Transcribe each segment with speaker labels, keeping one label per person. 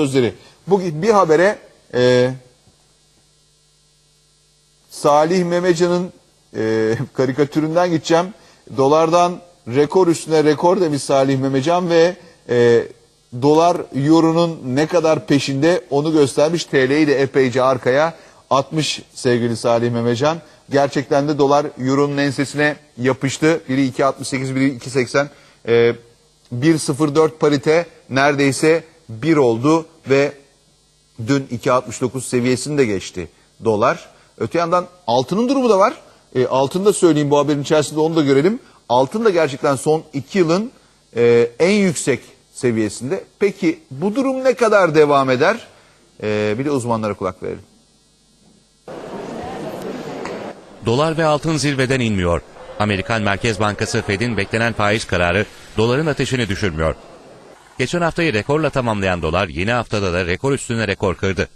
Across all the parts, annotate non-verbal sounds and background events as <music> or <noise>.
Speaker 1: sözleri. Bu bir habere e, Salih Memecan'ın e, <laughs> karikatüründen gideceğim. Dolardan rekor üstüne rekor demiş Salih Memecan ve e, dolar euronun ne kadar peşinde onu göstermiş. TL'yi de epeyce arkaya atmış sevgili Salih Memecan. Gerçekten de dolar euronun ensesine yapıştı. Biri 2.68 biri 2.80. E, 1.04 parite neredeyse 1 oldu ve dün 2.69 seviyesini de geçti dolar. Öte yandan altının durumu da var. E, altını da söyleyeyim bu haberin içerisinde onu da görelim. Altın da gerçekten son 2 yılın e, en yüksek seviyesinde. Peki bu durum ne kadar devam eder? E, bir de uzmanlara kulak verelim.
Speaker 2: Dolar ve altın zirveden inmiyor. Amerikan Merkez Bankası Fed'in beklenen faiz kararı doların ateşini düşürmüyor. Geçen haftayı rekorla tamamlayan dolar yeni haftada da rekor üstüne rekor kırdı.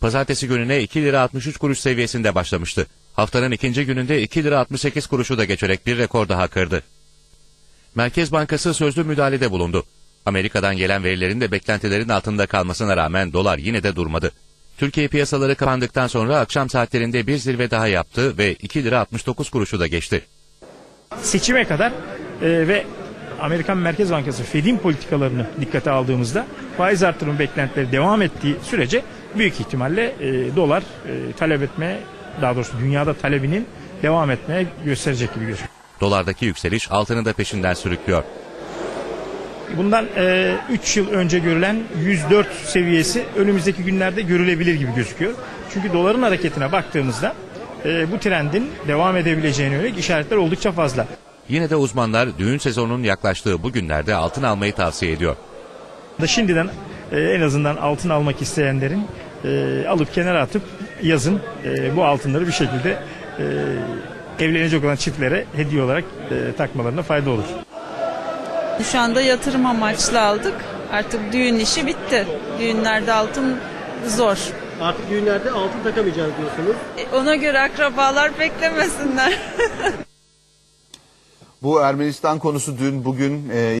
Speaker 2: Pazartesi gününe 2 lira 63 kuruş seviyesinde başlamıştı. Haftanın ikinci gününde 2 lira 68 kuruşu da geçerek bir rekor daha kırdı. Merkez Bankası sözlü müdahalede bulundu. Amerika'dan gelen verilerin de beklentilerin altında kalmasına rağmen dolar yine de durmadı. Türkiye piyasaları kapandıktan sonra akşam saatlerinde bir zirve daha yaptı ve 2 lira 69 kuruşu da geçti.
Speaker 3: seçime kadar e, ve Amerikan Merkez Bankası Fed'in politikalarını dikkate aldığımızda faiz artırım beklentileri devam ettiği sürece büyük ihtimalle e, dolar e, talep etmeye daha doğrusu dünyada talebinin devam etmeye gösterecek gibi gözüküyor.
Speaker 2: Dolardaki yükseliş altını da peşinden sürüklüyor.
Speaker 3: Bundan 3 yıl önce görülen 104 seviyesi önümüzdeki günlerde görülebilir gibi gözüküyor. Çünkü doların hareketine baktığımızda e, bu trendin devam edebileceğine yönelik işaretler oldukça fazla.
Speaker 2: Yine de uzmanlar düğün sezonunun yaklaştığı bu günlerde altın almayı tavsiye ediyor.
Speaker 3: da şimdiden e, en azından altın almak isteyenlerin e, alıp kenara atıp yazın e, bu altınları bir şekilde e, evlenecek olan çiftlere hediye olarak e, takmalarına fayda olur.
Speaker 4: Şu anda yatırım amaçlı aldık. Artık düğün işi bitti. Düğünlerde altın zor.
Speaker 5: Artık düğünlerde altın takamayacağız diyorsunuz.
Speaker 4: Ona göre akrabalar beklemesinler. <laughs>
Speaker 1: Bu Ermenistan konusu dün bugün e,